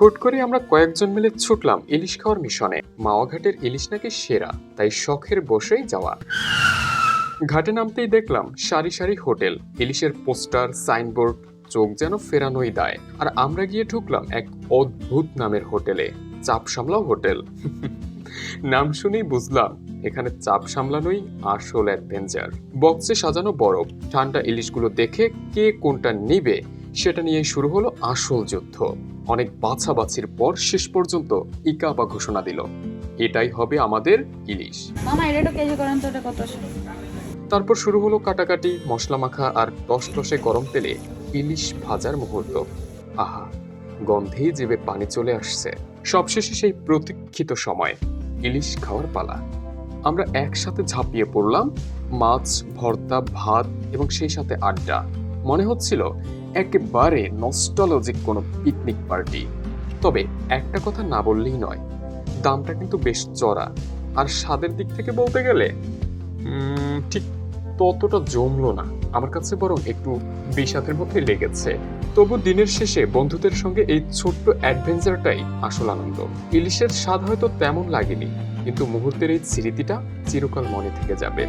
হুট করে আমরা কয়েকজন মিলে ছুটলাম ইলিশ খাওয়ার মিশনে। মাওয়াঘাটের ইলিশ নাকি সেরা, তাই শখের বসেই যাওয়া। ঘাটে নামতেই দেখলাম সারি সারি হোটেল। ইলিশের পোস্টার, সাইনবোর্ড, চোখ যেন ফেরানোই দায়। আর আমরা গিয়ে ঢুকলাম এক অদ্ভুত নামের হোটেলে চাপ সামলাও হোটেল। নাম শুনেই বুঝলাম, এখানে চাপ সামলানোই আসল অ্যাডভেঞ্চার। বক্সে সাজানো বরফ, ঠান্ডা ইলিশগুলো দেখে কে কোনটা নিবে সেটা নিয়ে শুরু হলো আসল যুদ্ধ। অনেক বাছাবাছির পর শেষ পর্যন্ত ইকাবা ঘোষণা দিল। এটাই হবে আমাদের ইলিশ। তারপর শুরু হলো কাটাকাটি মশলা মাখা আর টস টসে গরম তেলে ইলিশ ভাজার মুহূর্ত। আহা গন্ধেই জিভে পানি চলে আসছে। সবশেষে সেই প্রতীক্ষিত সময় ইলিশ খাওয়ার পালা। আমরা একসাথে ঝাঁপিয়ে পড়লাম মাছ ভর্তা ভাত এবং সেই সাথে আড্ডা। মনে হচ্ছিল একেবারে নস্টলজিক কোনো পিকনিক পার্টি তবে একটা কথা না বললেই নয়, দামটা কিন্তু বেশ চড়া। আর স্বাদের দিক থেকে বলতে গেলে ঠিক ততটা জমলো না। আমার কাছে বরং একটু বিষাদের মধ্যে লেগেছে। তবু দিনের শেষে বন্ধুদের সঙ্গে এই ছোট্ট অ্যাডভেঞ্চারটাই আসল আনন্দ। ইলিশের স্বাদ হয়তো তেমন লাগেনি, কিন্তু মুহূর্তের এই স্মৃতিটা চিরকাল মনে থেকে যাবে।